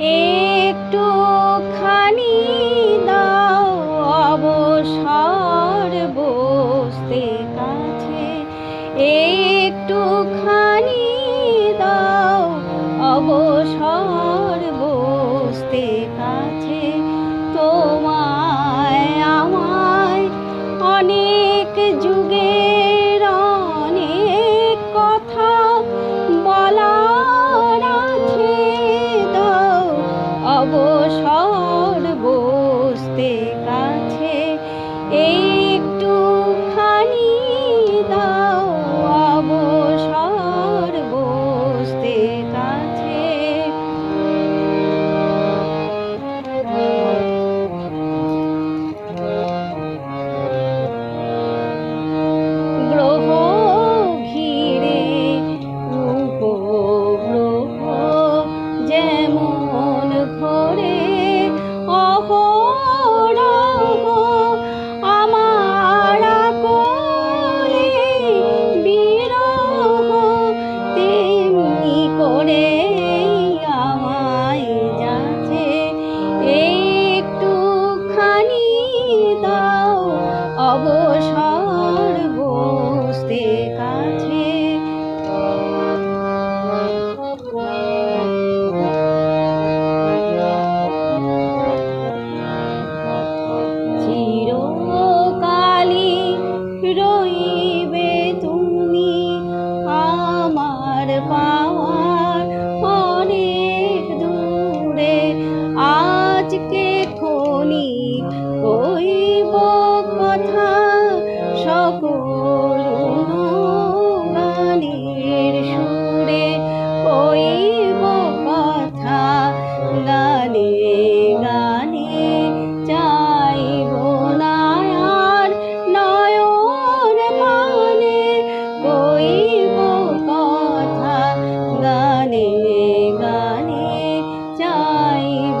একটু খানি দাও অবসর বসতে কাছে। একটু খানি দাও অবসর বসতে কাছে। তোমায় আমায় অনেক যুগের কাছে একটু অবসর বসতে কাছে। রইবে তুমি আমার পাওয়ার আজকে খনি কইব কইব কথা গানে গানে চাইব নায়ার নয়ন মানে কইব কথা গানে গানে চাইব